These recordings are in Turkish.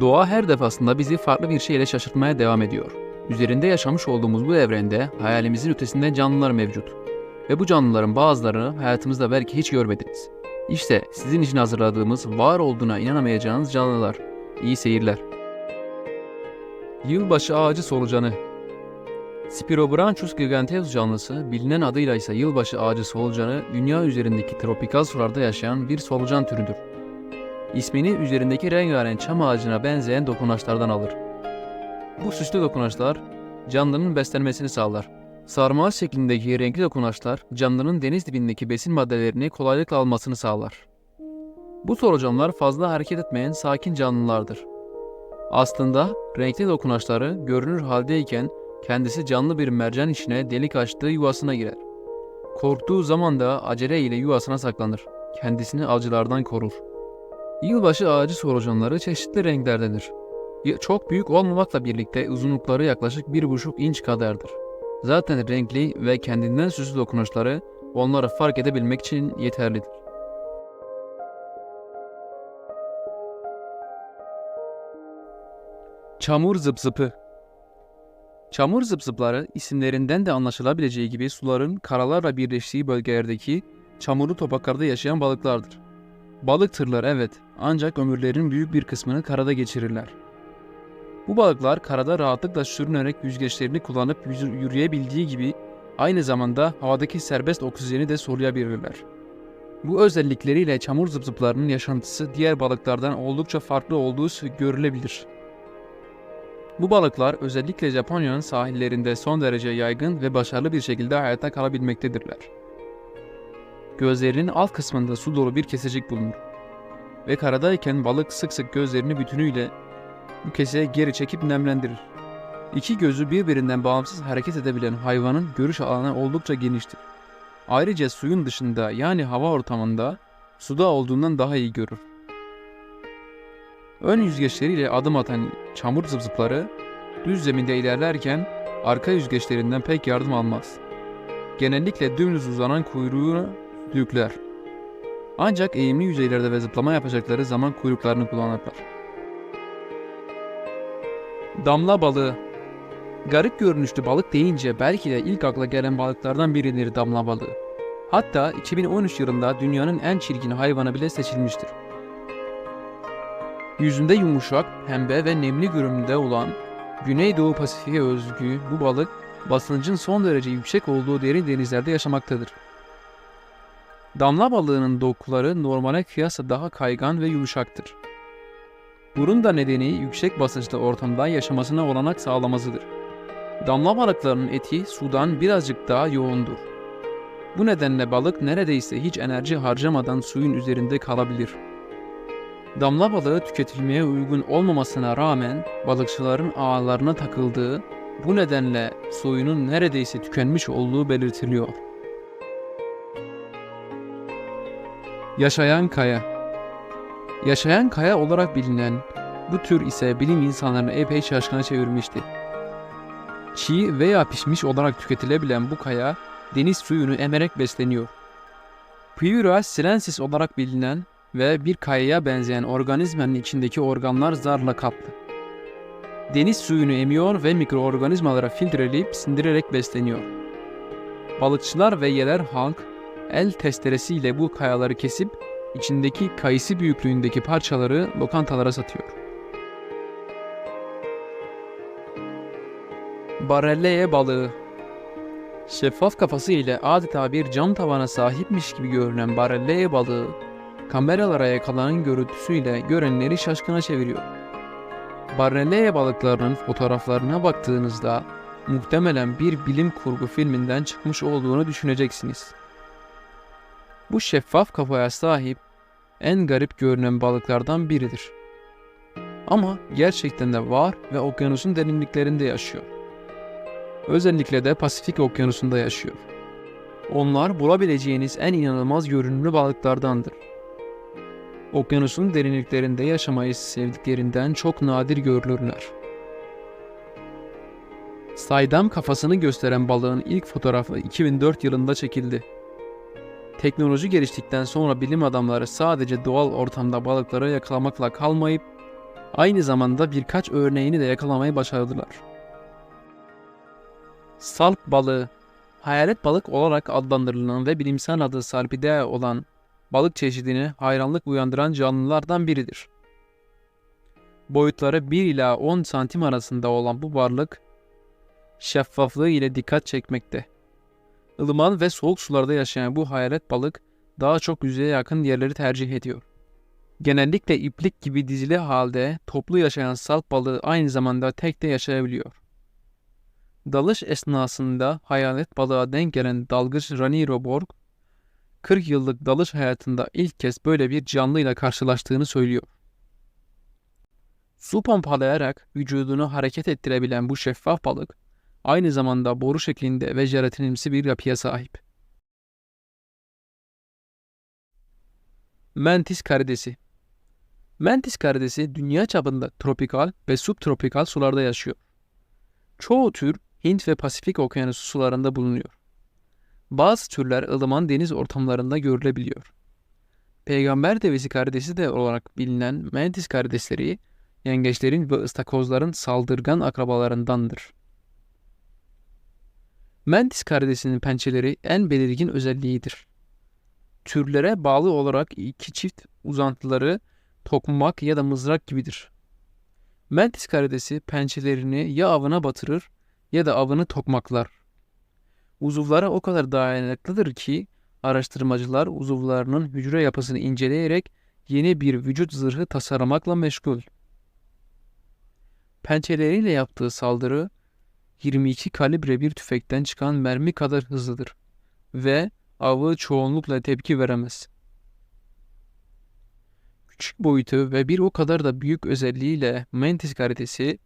Doğa her defasında bizi farklı bir şeyle şaşırtmaya devam ediyor. Üzerinde yaşamış olduğumuz bu evrende hayalimizin ötesinde canlılar mevcut. Ve bu canlıların bazılarını hayatımızda belki hiç görmediniz. İşte sizin için hazırladığımız var olduğuna inanamayacağınız canlılar. İyi seyirler. Yılbaşı ağacı solucanı Spirobranchus giganteus canlısı, bilinen adıyla ise yılbaşı ağacı solucanı, dünya üzerindeki tropikal sularda yaşayan bir solucan türüdür. İsmini üzerindeki rengarenk çam ağacına benzeyen dokunaçlardan alır. Bu süslü dokunaçlar canlının beslenmesini sağlar. Sarmal şeklindeki renkli dokunaçlar canlının deniz dibindeki besin maddelerini kolaylıkla almasını sağlar. Bu solucanlar fazla hareket etmeyen sakin canlılardır. Aslında renkli dokunaçları görünür haldeyken kendisi canlı bir mercan içine delik açtığı yuvasına girer. Korktuğu zaman da acele ile yuvasına saklanır. Kendisini avcılardan korur. Yılbaşı ağacı solucanları çeşitli renklerdedir. Çok büyük olmamakla birlikte uzunlukları yaklaşık 1,5 inç kadardır. Zaten renkli ve kendinden süslü dokunuşları onları fark edebilmek için yeterlidir. Çamur zıpzıpı Çamur zıpzıpları isimlerinden de anlaşılabileceği gibi suların karalarla birleştiği bölgelerdeki çamurlu topraklarda yaşayan balıklardır. Balık tırlar evet ancak ömürlerinin büyük bir kısmını karada geçirirler. Bu balıklar karada rahatlıkla sürünerek yüzgeçlerini kullanıp yürüyebildiği gibi aynı zamanda havadaki serbest oksijeni de soluyabilirler. Bu özellikleriyle çamur zıpzıplarının yaşantısı diğer balıklardan oldukça farklı olduğu görülebilir. Bu balıklar özellikle Japonya'nın sahillerinde son derece yaygın ve başarılı bir şekilde hayatta kalabilmektedirler. Gözlerinin alt kısmında su dolu bir kesecik bulunur. Ve karadayken balık sık sık gözlerini bütünüyle bu keseye geri çekip nemlendirir. İki gözü birbirinden bağımsız hareket edebilen hayvanın görüş alanı oldukça geniştir. Ayrıca suyun dışında yani hava ortamında suda olduğundan daha iyi görür. Ön yüzgeçleriyle adım atan çamur zıpzıpları düz zeminde ilerlerken arka yüzgeçlerinden pek yardım almaz. Genellikle dümdüz uzanan kuyruğunu yükler. Ancak eğimli yüzeylerde ve zıplama yapacakları zaman kuyruklarını kullanırlar. Damla balığı Garip görünüşlü balık deyince belki de ilk akla gelen balıklardan biridir damla balığı. Hatta 2013 yılında dünyanın en çirkin hayvanı bile seçilmiştir. Yüzünde yumuşak, pembe ve nemli görünümde olan Güneydoğu Pasifik'e özgü bu balık basıncın son derece yüksek olduğu derin denizlerde yaşamaktadır. Damla balığının dokuları normale kıyasla daha kaygan ve yumuşaktır. Bunun da nedeni yüksek basınçlı ortamda yaşamasına olanak sağlamasıdır. Damla balıklarının eti sudan birazcık daha yoğundur. Bu nedenle balık neredeyse hiç enerji harcamadan suyun üzerinde kalabilir. Damla balığı tüketilmeye uygun olmamasına rağmen balıkçıların ağlarına takıldığı, bu nedenle soyunun neredeyse tükenmiş olduğu belirtiliyor. Yaşayan kaya Yaşayan kaya olarak bilinen bu tür ise bilim insanlarını epey şaşkına çevirmişti. Çiğ veya pişmiş olarak tüketilebilen bu kaya deniz suyunu emerek besleniyor. Pyrrhus silensis olarak bilinen ve bir kayaya benzeyen organizmanın içindeki organlar zarla kaplı. Deniz suyunu emiyor ve mikroorganizmalara filtreleyip sindirerek besleniyor. Balıkçılar ve yerel halk el testeresiyle bu kayaları kesip içindeki kayısı büyüklüğündeki parçaları lokantalara satıyor. Barelleye balığı Şeffaf kafası ile adeta bir cam tavana sahipmiş gibi görünen barelleye balığı, kameralara yakalanan görüntüsüyle görenleri şaşkına çeviriyor. Barelleye balıklarının fotoğraflarına baktığınızda muhtemelen bir bilim kurgu filminden çıkmış olduğunu düşüneceksiniz. Bu şeffaf kafaya sahip en garip görünen balıklardan biridir. Ama gerçekten de var ve okyanusun derinliklerinde yaşıyor. Özellikle de Pasifik okyanusunda yaşıyor. Onlar bulabileceğiniz en inanılmaz görünümlü balıklardandır. Okyanusun derinliklerinde yaşamayı sevdiklerinden çok nadir görülürler. Saydam kafasını gösteren balığın ilk fotoğrafı 2004 yılında çekildi. Teknoloji geliştikten sonra bilim adamları sadece doğal ortamda balıkları yakalamakla kalmayıp Aynı zamanda birkaç örneğini de yakalamayı başardılar. Salp balığı Hayalet balık olarak adlandırılan ve bilimsel adı Salpidea olan balık çeşidini hayranlık uyandıran canlılardan biridir. Boyutları 1 ila 10 santim arasında olan bu varlık şeffaflığı ile dikkat çekmekte. Ilıman ve soğuk sularda yaşayan bu hayalet balık daha çok yüzeye yakın yerleri tercih ediyor. Genellikle iplik gibi dizili halde toplu yaşayan salp balığı aynı zamanda tek de yaşayabiliyor. Dalış esnasında hayalet balığa denk gelen dalgıç Raniro Borg, 40 yıllık dalış hayatında ilk kez böyle bir canlıyla karşılaştığını söylüyor. Su pompalayarak vücudunu hareket ettirebilen bu şeffaf balık, aynı zamanda boru şeklinde ve jelatinimsi bir yapıya sahip. Mantis karidesi Mantis karidesi dünya çapında tropikal ve subtropikal sularda yaşıyor. Çoğu tür Hint ve Pasifik okyanusu sularında bulunuyor. Bazı türler ılıman deniz ortamlarında görülebiliyor. Peygamber devesi karidesi de olarak bilinen mantis karidesleri, yengeçlerin ve ıstakozların saldırgan akrabalarındandır. Mantis karidesinin pençeleri en belirgin özelliğidir. Türlere bağlı olarak iki çift uzantıları tokmak ya da mızrak gibidir. Mantis karidesi pençelerini ya avına batırır ya da avını tokmaklar. Uzuvlara o kadar dayanıklıdır ki araştırmacılar uzuvlarının hücre yapısını inceleyerek yeni bir vücut zırhı tasarlamakla meşgul. Pençeleriyle yaptığı saldırı 22 kalibre bir tüfekten çıkan mermi kadar hızlıdır ve avı çoğunlukla tepki veremez. Küçük boyutu ve bir o kadar da büyük özelliğiyle Mantis karitesi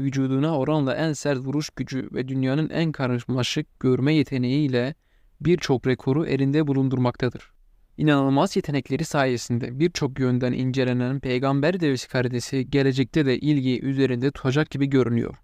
vücuduna oranla en sert vuruş gücü ve dünyanın en karmaşık görme yeteneğiyle birçok rekoru elinde bulundurmaktadır. İnanılmaz yetenekleri sayesinde birçok yönden incelenen peygamber devesi karidesi gelecekte de ilgi üzerinde tutacak gibi görünüyor.